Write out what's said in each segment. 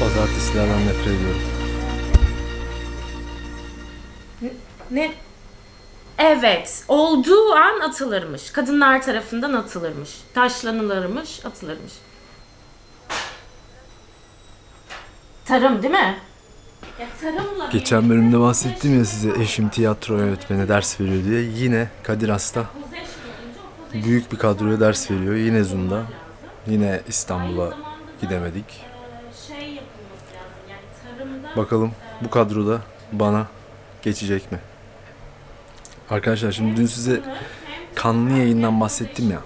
Pazartesilerden nefret ediyorum. Ne? Evet, olduğu an atılırmış. Kadınlar tarafından atılırmış. Taşlanılırmış, atılırmış. Tarım değil mi? Ya tarımla Geçen bölümde bahsettim ya size eşim tiyatro öğretmeni ders veriyor diye. Yine Kadir Has'ta büyük bir kadroya ders veriyor. Yine Zoom'da. Yine İstanbul'a gidemedik. şey yapılması lazım. Yani tarımda Bakalım bu kadroda bana geçecek mi? Arkadaşlar şimdi dün size kanlı yayından bahsettim ya.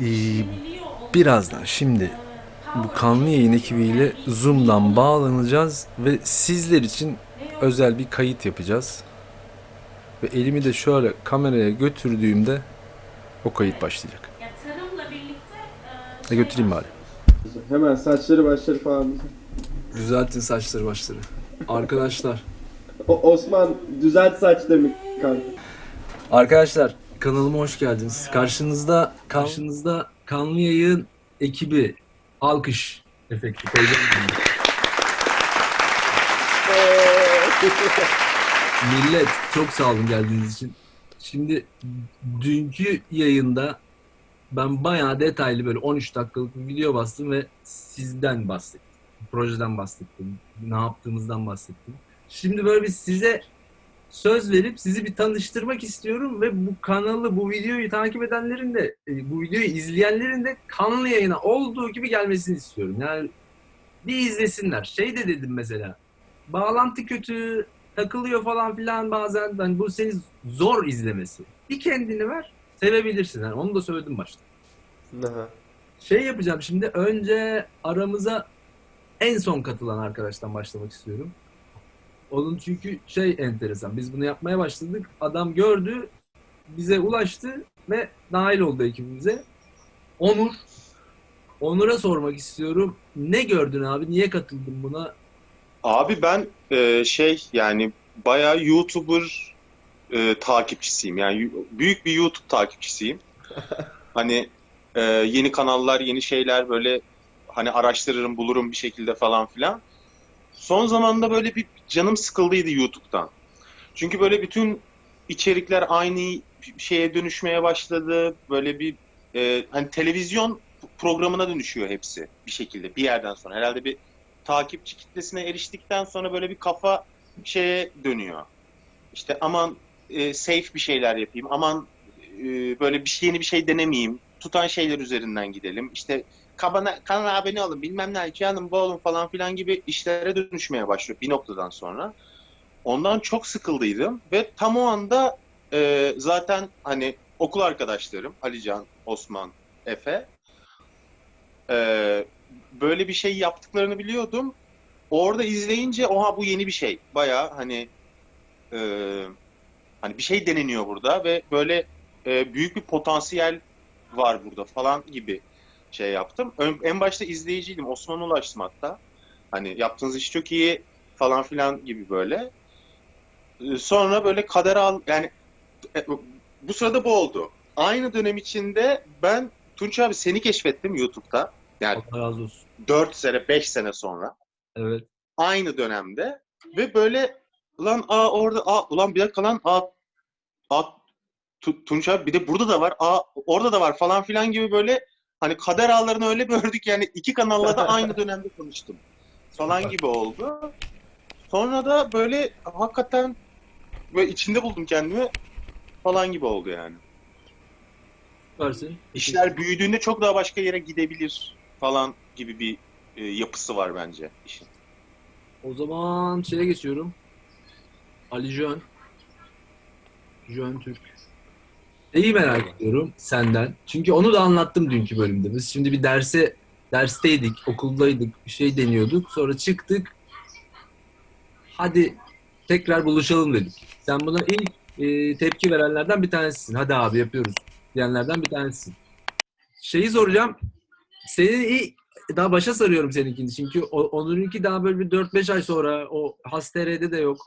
Ee, birazdan şimdi bu kanlı yayın ekibiyle Zoom'dan bağlanacağız ve sizler için özel bir kayıt yapacağız. Ve elimi de şöyle kameraya götürdüğümde o kayıt başlayacak. ya tarımla birlikte E götüreyim bari. Hemen saçları başları falan. Düzeltin saçları başları. Arkadaşlar. O, Osman düzelt saçlarını kanka. Arkadaşlar kanalıma hoş geldiniz. Karşınızda karşınızda kanlı yayın ekibi alkış efekti. Millet çok sağ olun geldiğiniz için. Şimdi dünkü yayında ben bayağı detaylı böyle 13 dakikalık bir video bastım ve sizden bahsettim. Projeden bahsettim. Ne yaptığımızdan bahsettim. Şimdi böyle bir size söz verip sizi bir tanıştırmak istiyorum ve bu kanalı, bu videoyu takip edenlerin de, e, bu videoyu izleyenlerin de kanlı yayına olduğu gibi gelmesini istiyorum. Yani bir izlesinler. Şey de dedim mesela, bağlantı kötü, takılıyor falan filan bazen. Hani bu seni zor izlemesi. Bir kendini ver, sevebilirsin. Yani onu da söyledim başta. Aha. Şey yapacağım şimdi, önce aramıza en son katılan arkadaştan başlamak istiyorum. Onun çünkü şey enteresan. Biz bunu yapmaya başladık. Adam gördü, bize ulaştı ve dahil oldu ekibimize. Onur. Onur'a sormak istiyorum. Ne gördün abi? Niye katıldın buna? Abi ben e, şey yani bayağı YouTuber e, takipçisiyim. Yani büyük bir YouTube takipçisiyim. Hani e, yeni kanallar, yeni şeyler böyle hani araştırırım, bulurum bir şekilde falan filan. Son zamanda böyle bir canım sıkıldıydı YouTube'dan. Çünkü böyle bütün içerikler aynı şeye dönüşmeye başladı. Böyle bir e, hani televizyon programına dönüşüyor hepsi bir şekilde bir yerden sonra. Herhalde bir takipçi kitlesine eriştikten sonra böyle bir kafa şeye dönüyor. İşte aman e, safe bir şeyler yapayım, aman e, böyle bir şey, yeni bir şey denemeyeyim, tutan şeyler üzerinden gidelim. İşte kabana, kanala abone olun, bilmem ne, canım bu olun falan filan gibi işlere dönüşmeye başlıyor bir noktadan sonra. Ondan çok sıkıldıydım ve tam o anda e, zaten hani okul arkadaşlarım Alican, Osman, Efe e, böyle bir şey yaptıklarını biliyordum. Orada izleyince oha bu yeni bir şey. Baya hani e, hani bir şey deneniyor burada ve böyle e, büyük bir potansiyel var burada falan gibi şey yaptım. Ön- en başta izleyiciydim. Osman'a ulaştım hatta. Hani yaptığınız iş çok iyi falan filan gibi böyle. E, Sonra böyle kader al yani e, bu sırada bu oldu. Aynı dönem içinde ben Tunç abi seni keşfettim YouTube'da. Yani Allah razı olsun. 4 sene 5 sene sonra Evet. aynı dönemde ve böyle lan aa orada aa ulan bir dakika lan aa Tu- Tunç abi bir de burada da var aa orada da var falan filan gibi böyle hani kader ağlarını öyle bir ördük yani iki kanalla da aynı dönemde konuştum falan gibi oldu. Sonra da böyle hakikaten böyle içinde buldum kendimi falan gibi oldu yani. Versin. İşler büyüdüğünde çok daha başka yere gidebilir falan gibi bir e, yapısı var bence işin. O zaman şeye geçiyorum. Ali Jön. Jön Türk. Neyi merak ediyorum senden? Çünkü onu da anlattım dünkü bölümde. Biz şimdi bir derse dersteydik, okuldaydık, bir şey deniyorduk. Sonra çıktık. Hadi tekrar buluşalım dedik. Sen buna ilk e, tepki verenlerden bir tanesisin. Hadi abi yapıyoruz diyenlerden bir tanesisin. Şeyi soracağım. Senin ilk daha başa sarıyorum seninkini çünkü o- Onur'unki daha böyle bir 4-5 ay sonra o Hastere'de de yok.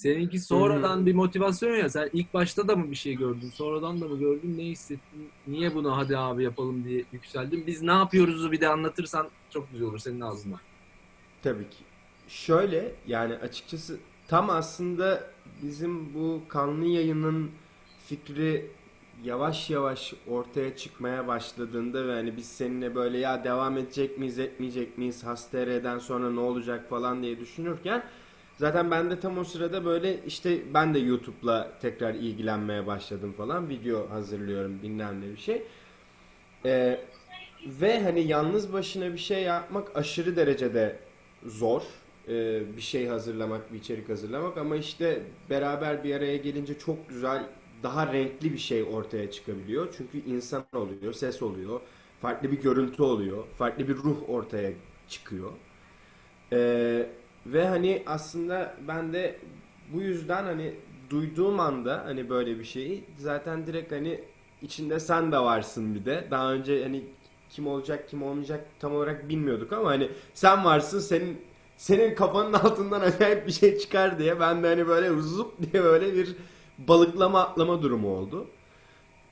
Seninki sonradan bir motivasyon ya. Sen ilk başta da mı bir şey gördün? Sonradan da mı gördün? Ne hissettin? Niye bunu hadi abi yapalım diye yükseldin? Biz ne yapıyoruzu bir de anlatırsan çok güzel olur senin ağzından. Tabii ki. Şöyle yani açıkçası tam aslında bizim bu kanlı yayının fikri yavaş yavaş ortaya çıkmaya başladığında ve hani biz seninle böyle ya devam edecek miyiz etmeyecek miyiz Hastere'den sonra ne olacak falan diye düşünürken zaten ben de tam o sırada böyle işte ben de YouTube'la tekrar ilgilenmeye başladım falan video hazırlıyorum bilmem ne bir şey. Ee, ve hani yalnız başına bir şey yapmak aşırı derecede zor. Ee, bir şey hazırlamak, bir içerik hazırlamak ama işte beraber bir araya gelince çok güzel, daha renkli bir şey ortaya çıkabiliyor. Çünkü insan oluyor, ses oluyor, farklı bir görüntü oluyor, farklı bir ruh ortaya çıkıyor. Ee, ve hani aslında ben de bu yüzden hani duyduğum anda hani böyle bir şeyi zaten direkt hani içinde sen de varsın bir de. Daha önce hani kim olacak kim olmayacak tam olarak bilmiyorduk ama hani sen varsın senin senin kafanın altından acayip bir şey çıkar diye ben de hani böyle zup diye böyle bir balıklama atlama durumu oldu.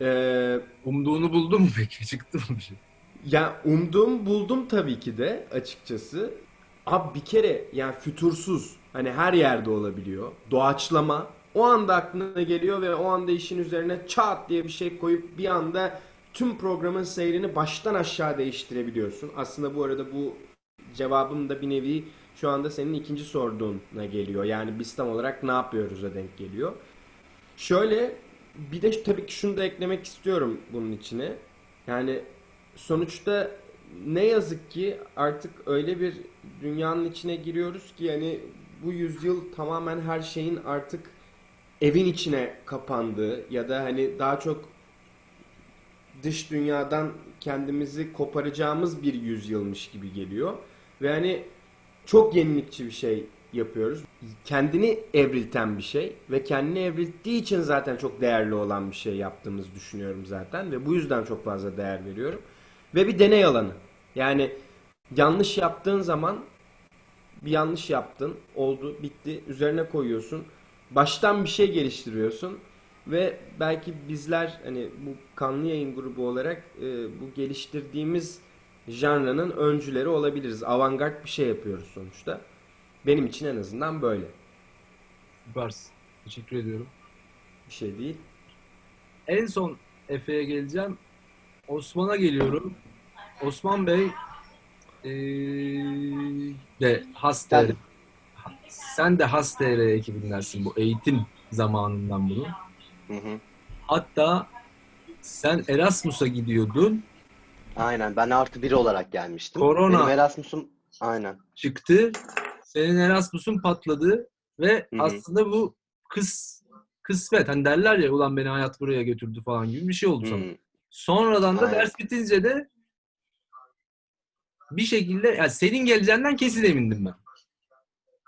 Ee, Umduğunu buldun mu peki? Çıktı mı bir şey? ya umduğum buldum tabii ki de açıkçası. Abi bir kere yani fütursuz hani her yerde olabiliyor. Doğaçlama o anda aklına geliyor ve o anda işin üzerine çat diye bir şey koyup bir anda tüm programın seyrini baştan aşağı değiştirebiliyorsun. Aslında bu arada bu cevabım da bir nevi şu anda senin ikinci sorduğuna geliyor. Yani biz tam olarak ne yapıyoruz'a denk geliyor. Şöyle bir de tabii ki şunu da eklemek istiyorum bunun içine. Yani sonuçta ne yazık ki artık öyle bir dünyanın içine giriyoruz ki yani bu yüzyıl tamamen her şeyin artık evin içine kapandığı ya da hani daha çok dış dünyadan kendimizi koparacağımız bir yüzyılmış gibi geliyor. Ve hani çok yenilikçi bir şey yapıyoruz. Kendini evrilten bir şey ve kendini evrilttiği için zaten çok değerli olan bir şey yaptığımızı düşünüyorum zaten ve bu yüzden çok fazla değer veriyorum. Ve bir deney alanı. Yani yanlış yaptığın zaman bir yanlış yaptın, oldu, bitti, üzerine koyuyorsun. Baştan bir şey geliştiriyorsun ve belki bizler hani bu kanlı yayın grubu olarak e, bu geliştirdiğimiz janranın öncüleri olabiliriz. Avantgard bir şey yapıyoruz sonuçta. Benim için en azından böyle. Süpersin. Teşekkür ediyorum. Bir şey değil. En son Efe'ye geleceğim. Osman'a geliyorum. Osman Bey eee de Has.tr Ben- sen de Has.tr ekibindensin bu eğitim zamanından bunu. Hı hı. Hatta sen Erasmus'a gidiyordun. Aynen ben artı biri olarak gelmiştim. Korona. Benim Erasmus'um aynen. çıktı. Senin Erasmus'un patladı ve Hı hı. aslında bu kıs kısmet. Hani derler ya ulan beni hayat buraya götürdü falan gibi bir şey oldu sana. Sonradan da Aynen. ders bitince de bir şekilde yani senin geleceğinden kesin emindim ben.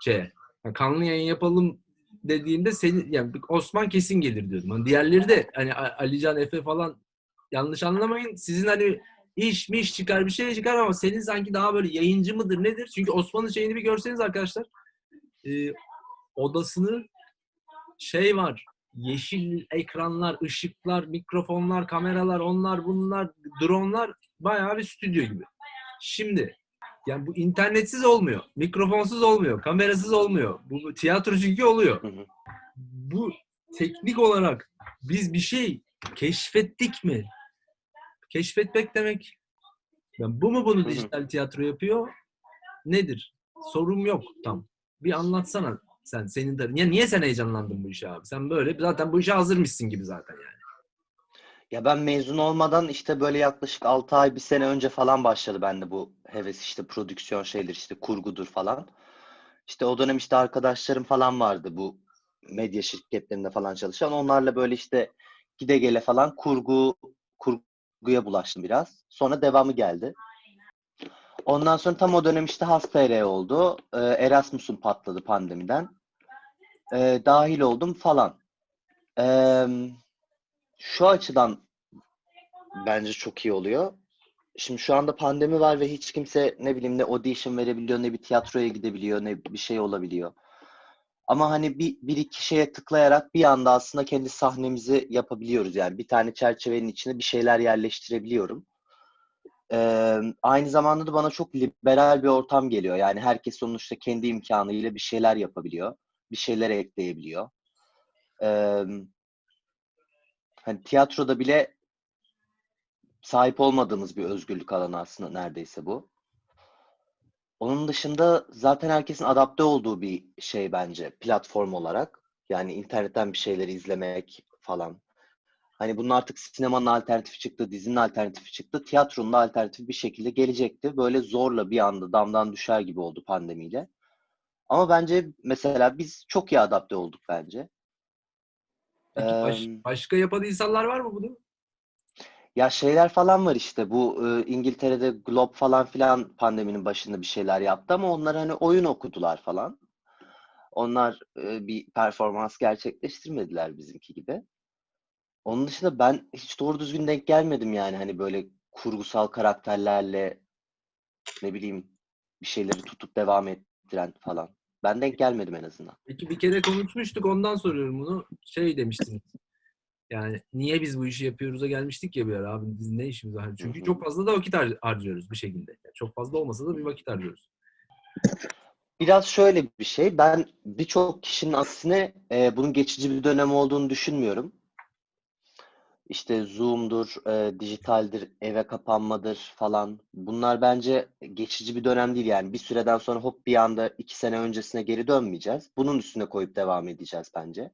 Şeye. yani kanlı yayın yapalım dediğinde seni yani Osman kesin gelir diyordum. Hani diğerleri de hani Alican Efe falan yanlış anlamayın. Sizin hani iş mi iş çıkar bir şey çıkar ama senin sanki daha böyle yayıncı mıdır nedir? Çünkü Osman'ın şeyini bir görseniz arkadaşlar. Ee, odasını şey var. Yeşil ekranlar, ışıklar, mikrofonlar, kameralar, onlar bunlar, dronlar bayağı bir stüdyo gibi. Şimdi yani bu internetsiz olmuyor. Mikrofonsuz olmuyor. Kamerasız olmuyor. Bu tiyatro çünkü oluyor. Hı hı. Bu teknik olarak biz bir şey keşfettik mi? Keşfetmek demek. Yani bu mu bunu dijital tiyatro yapıyor? Nedir? Sorum yok tam. Bir anlatsana sen senin de. Niye, niye sen heyecanlandın bu işe abi? Sen böyle zaten bu işe hazırmışsın gibi zaten yani. Ya ben mezun olmadan işte böyle yaklaşık 6 ay bir sene önce falan başladı bende bu heves işte prodüksiyon şeyler işte kurgudur falan. İşte o dönem işte arkadaşlarım falan vardı bu medya şirketlerinde falan çalışan. Onlarla böyle işte gide gele falan kurgu kurguya bulaştım biraz. Sonra devamı geldi. Ondan sonra tam o dönem işte Has.tr oldu. Ee, Erasmus'um patladı pandemiden. Ee, dahil oldum falan. Ee, şu açıdan bence çok iyi oluyor. Şimdi şu anda pandemi var ve hiç kimse ne bileyim ne audition verebiliyor, ne bir tiyatroya gidebiliyor, ne bir şey olabiliyor. Ama hani bir, bir iki şeye tıklayarak bir anda aslında kendi sahnemizi yapabiliyoruz. Yani bir tane çerçevenin içine bir şeyler yerleştirebiliyorum. Ee, aynı zamanda da bana çok liberal bir ortam geliyor. Yani herkes sonuçta kendi imkanıyla bir şeyler yapabiliyor. Bir şeyler ekleyebiliyor. Ee, hani tiyatroda bile sahip olmadığımız bir özgürlük alanı aslında neredeyse bu. Onun dışında zaten herkesin adapte olduğu bir şey bence platform olarak. Yani internetten bir şeyleri izlemek falan. Hani bunun artık sinemanın alternatifi çıktı, dizinin alternatifi çıktı. Tiyatronun da alternatifi bir şekilde gelecekti. Böyle zorla bir anda damdan düşer gibi oldu pandemiyle. Ama bence mesela biz çok iyi adapte olduk bence. Peki baş- Eee, başka yapan insanlar var mı bunu? Ya şeyler falan var işte bu e, İngiltere'de Globe falan filan pandeminin başında bir şeyler yaptı ama onlar hani oyun okudular falan. Onlar e, bir performans gerçekleştirmediler bizimki gibi. Onun dışında ben hiç doğru düzgün denk gelmedim yani hani böyle kurgusal karakterlerle ne bileyim bir şeyleri tutup devam ettiren falan. Ben denk gelmedim en azından. Peki bir kere konuşmuştuk ondan soruyorum bunu. Şey demiştiniz. Yani niye biz bu işi yapıyoruz'a gelmiştik ya bir ara abi biz ne işimiz var? Çünkü çok fazla da vakit har- harcıyoruz bir şekilde. Yani çok fazla olmasa da bir vakit harcıyoruz. Biraz şöyle bir şey. Ben birçok kişinin aksine e, bunun geçici bir dönem olduğunu düşünmüyorum. İşte Zoom'dur, e, dijitaldir, eve kapanmadır falan. Bunlar bence geçici bir dönem değil yani. Bir süreden sonra hop bir anda iki sene öncesine geri dönmeyeceğiz. Bunun üstüne koyup devam edeceğiz bence.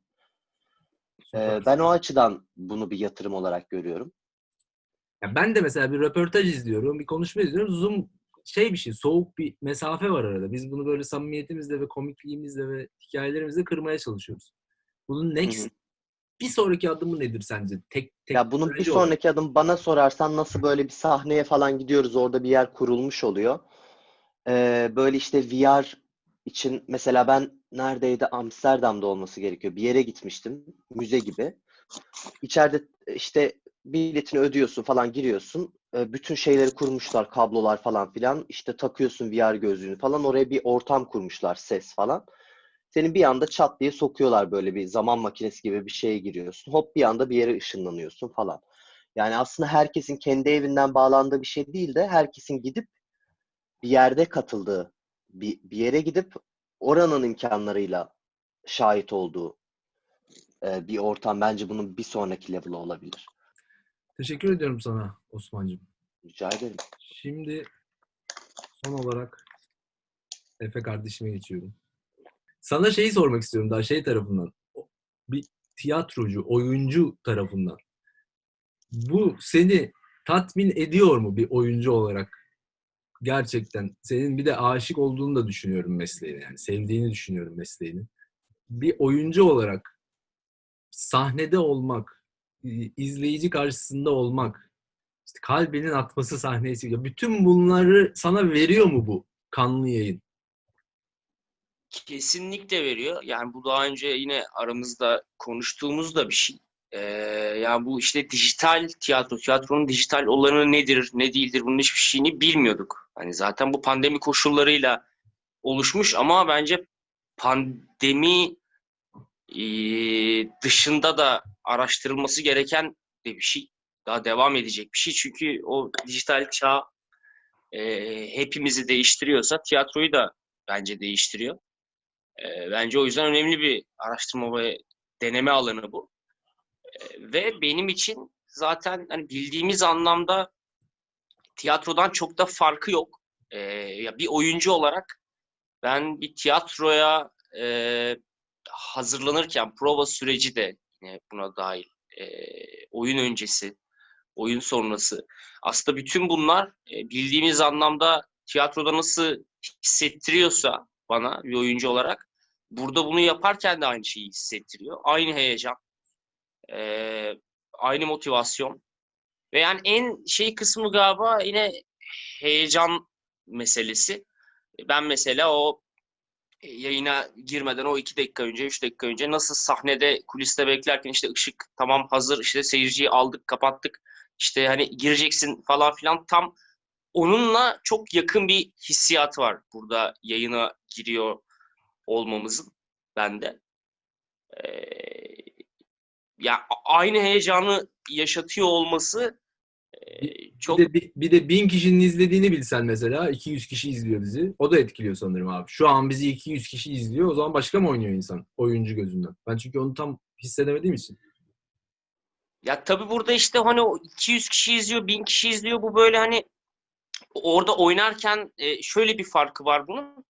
E, ben o açıdan bunu bir yatırım olarak görüyorum. Ya ben de mesela bir röportaj izliyorum, bir konuşma izliyorum. Zoom şey bir şey, soğuk bir mesafe var arada. Biz bunu böyle samimiyetimizle ve komikliğimizle ve hikayelerimizle kırmaya çalışıyoruz. Bunun next, Hı hı. Bir sonraki adımı nedir sence? Tek, tek Ya bunun bir teknoloji olarak. sonraki adım bana sorarsan nasıl böyle bir sahneye falan gidiyoruz orada bir yer kurulmuş oluyor. Ee, böyle işte VR için mesela ben neredeydi Amsterdam'da olması gerekiyor. Bir yere gitmiştim müze gibi. İçeride işte biletini ödüyorsun falan giriyorsun. Bütün şeyleri kurmuşlar kablolar falan filan. İşte takıyorsun VR gözlüğünü falan oraya bir ortam kurmuşlar ses falan. Seni bir anda çat diye sokuyorlar böyle bir zaman makinesi gibi bir şeye giriyorsun. Hop bir anda bir yere ışınlanıyorsun falan. Yani aslında herkesin kendi evinden bağlandığı bir şey değil de herkesin gidip bir yerde katıldığı, bir, bir yere gidip oranın imkanlarıyla şahit olduğu e, bir ortam. Bence bunun bir sonraki level'ı olabilir. Teşekkür ediyorum sana Osman'cığım. Rica ederim. Şimdi son olarak Efe kardeşime geçiyorum. Sana şeyi sormak istiyorum daha şey tarafından. Bir tiyatrocu, oyuncu tarafından. Bu seni tatmin ediyor mu bir oyuncu olarak? Gerçekten senin bir de aşık olduğunu da düşünüyorum mesleğine yani sevdiğini düşünüyorum mesleğini. Bir oyuncu olarak sahnede olmak, izleyici karşısında olmak, işte kalbinin atması sahneye çıkıyor. Bütün bunları sana veriyor mu bu kanlı yayın? Kesinlikle veriyor. Yani bu daha önce yine aramızda konuştuğumuz da bir şey. Ee, yani bu işte dijital tiyatro, tiyatronun dijital olanı nedir, ne değildir bunun hiçbir şeyini bilmiyorduk. Hani zaten bu pandemi koşullarıyla oluşmuş ama bence pandemi e, dışında da araştırılması gereken de bir şey. Daha devam edecek bir şey. Çünkü o dijital çağ e, hepimizi değiştiriyorsa tiyatroyu da bence değiştiriyor. E, bence o yüzden önemli bir araştırma ve deneme alanı bu. E, ve benim için zaten hani bildiğimiz anlamda tiyatrodan çok da farkı yok. E, ya bir oyuncu olarak ben bir tiyatroya e, hazırlanırken prova süreci de yine buna dahil. E, oyun öncesi, oyun sonrası. Aslında bütün bunlar e, bildiğimiz anlamda tiyatroda nasıl hissettiriyorsa bana bir oyuncu olarak burada bunu yaparken de aynı şeyi hissettiriyor. Aynı heyecan, e, aynı motivasyon ve yani en şey kısmı galiba yine heyecan meselesi. Ben mesela o e, yayına girmeden o iki dakika önce, üç dakika önce nasıl sahnede kuliste beklerken işte ışık tamam hazır işte seyirciyi aldık kapattık işte hani gireceksin falan filan tam onunla çok yakın bir hissiyat var burada yayına giriyor olmamızın. bende. Ee, ya aynı heyecanı yaşatıyor olması e, çok Bir de, bir, bir de bin kişinin izlediğini bilsen mesela 200 kişi izliyor bizi. O da etkiliyor sanırım abi. Şu an bizi 200 kişi izliyor. O zaman başka mı oynuyor insan oyuncu gözünden? Ben çünkü onu tam hissedemediğim için. Ya tabii burada işte hani o 200 kişi izliyor, 1000 kişi izliyor. Bu böyle hani orada oynarken e, şöyle bir farkı var bunun.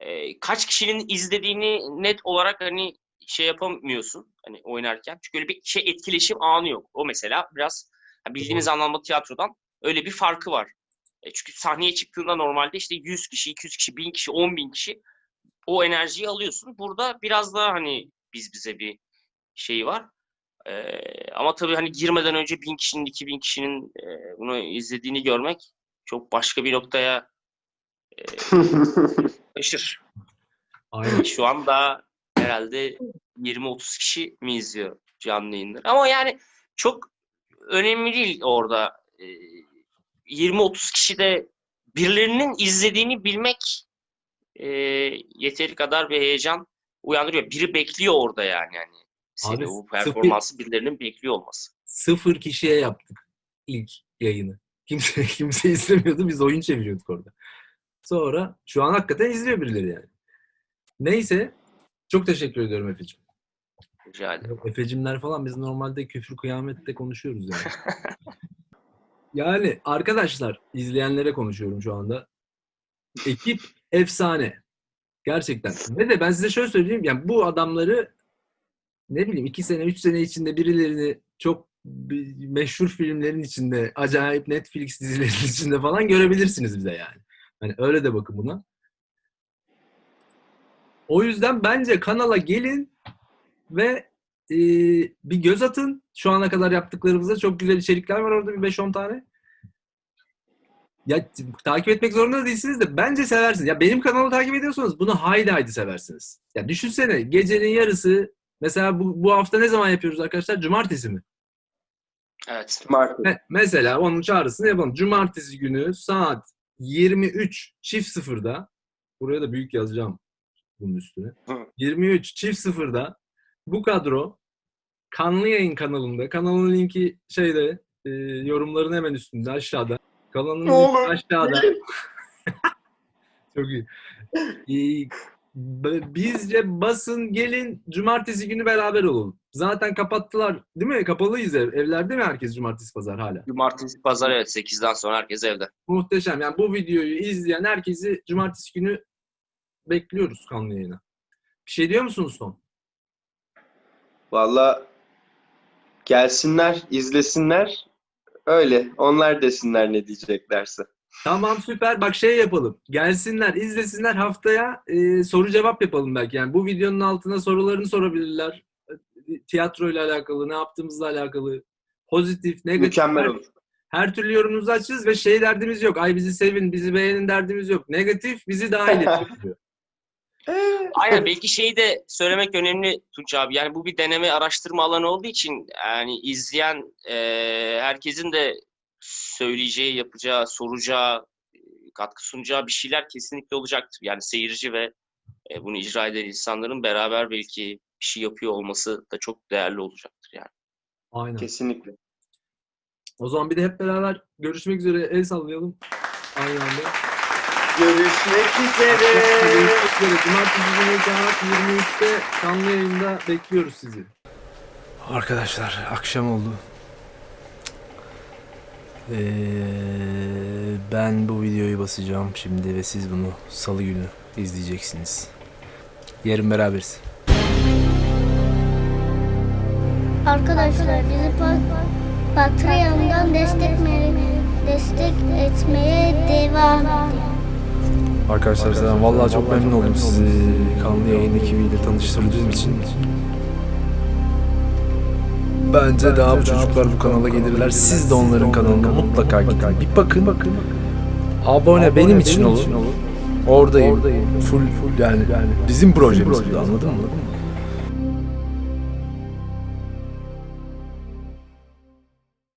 E, kaç kişinin izlediğini net olarak hani şey yapamıyorsun hani oynarken. Çünkü öyle bir şey etkileşim anı yok. O mesela biraz bildiğiniz anlamda tiyatrodan öyle bir farkı var. E, çünkü sahneye çıktığında normalde işte 100 kişi, 200 kişi, 1000 kişi, 10 bin kişi o enerjiyi alıyorsun. Burada biraz daha hani biz bize bir şey var. Ee, ama tabii hani girmeden önce bin kişinin, iki bin kişinin e, bunu izlediğini görmek çok başka bir noktaya taşır. Aynen. Şu an daha herhalde 20-30 kişi mi izliyor canlı yayınları. Ama yani çok önemli değil orada. Ee, 20-30 kişi de birilerinin izlediğini bilmek e, yeteri kadar bir heyecan uyandırıyor. Biri bekliyor orada yani. yani seni, Abi, sıfır- performansı birilerinin bekliyor olması. Sıfır kişiye yaptık ilk yayını. Kimse kimse izlemiyordu. Biz oyun çeviriyorduk orada. Sonra şu an hakikaten izliyor birileri yani. Neyse. Çok teşekkür ediyorum Efe'cim. Rica ederim. Efecimler falan biz normalde küfür kıyamette konuşuyoruz yani. yani arkadaşlar izleyenlere konuşuyorum şu anda. Ekip efsane. Gerçekten. Ve de ben size şöyle söyleyeyim. Yani bu adamları ne bileyim iki sene, üç sene içinde birilerini çok bir- meşhur filmlerin içinde, acayip Netflix dizilerinin içinde falan görebilirsiniz bize yani. Hani öyle de bakın buna. O yüzden bence kanala gelin ve e, bir göz atın. Şu ana kadar yaptıklarımızda çok güzel içerikler var orada bir 5-10 tane. Ya takip etmek zorunda da değilsiniz de bence seversiniz. Ya benim kanalı takip ediyorsanız bunu haydi haydi seversiniz. Ya düşünsene gecenin yarısı mesela bu, bu hafta ne zaman yapıyoruz arkadaşlar? Cumartesi mi? Evet. Martı. Me- mesela onun çağrısını yapalım. Cumartesi günü saat 23 çift sıfırda buraya da büyük yazacağım bunun üstüne. Hı. 23 çift sıfırda bu kadro Kanlı Yayın kanalında. Kanalın linki şeyde e, yorumların hemen üstünde aşağıda. Kanalın linki aşağıda. Çok iyi. B- bizce basın gelin cumartesi günü beraber olalım. Zaten kapattılar değil mi? Kapalıyız ev. Evlerde mi herkes cumartesi pazar hala? Cumartesi, pazar evet 8'den sonra herkes evde. Muhteşem. Yani bu videoyu izleyen herkesi cumartesi günü bekliyoruz kanlı yayına. Bir şey diyor musunuz son? Valla gelsinler, izlesinler. Öyle. Onlar desinler ne diyeceklerse. Tamam süper. Bak şey yapalım. Gelsinler, izlesinler. Haftaya e, soru cevap yapalım belki. Yani bu videonun altına sorularını sorabilirler. Tiyatroyla alakalı, ne yaptığımızla alakalı. Pozitif, negatif. Mükemmel her, olur. her türlü yorumunuzu açacağız ve şey derdimiz yok. Ay bizi sevin, bizi beğenin derdimiz yok. Negatif bizi dahil ediyor. Aynen belki şeyi de söylemek önemli Tunç abi. Yani bu bir deneme araştırma alanı olduğu için yani izleyen e, herkesin de söyleyeceği, yapacağı, soracağı, e, katkı sunacağı bir şeyler kesinlikle olacaktır. Yani seyirci ve e, bunu icra eden insanların beraber belki bir şey yapıyor olması da çok değerli olacaktır yani. Aynen. Kesinlikle. O zaman bir de hep beraber görüşmek üzere el sallayalım. Aynı anda. Görüşmek üzere. Görüşmek üzere. Cumartesi günü saat 23'te canlı yayında bekliyoruz sizi. Arkadaşlar akşam oldu. Ee, ben bu videoyu basacağım şimdi ve siz bunu salı günü izleyeceksiniz. Yarın beraberiz. Arkadaşlar bizi pa- Patreon'dan destek, destek etmeye devam edin. Arkadaşlar selam. Vallahi çok memnun oldum sizi kanlı yayın ekibiyle tanıştırdığım için. Bence daha bu çocuklar bu kanala gelirler. Siz de onların kanalına mutlaka gidin. Bir bakın. bakın. Abone benim için olun. Oradayım. Full, full yani bizim projemiz bu da, anladın mı?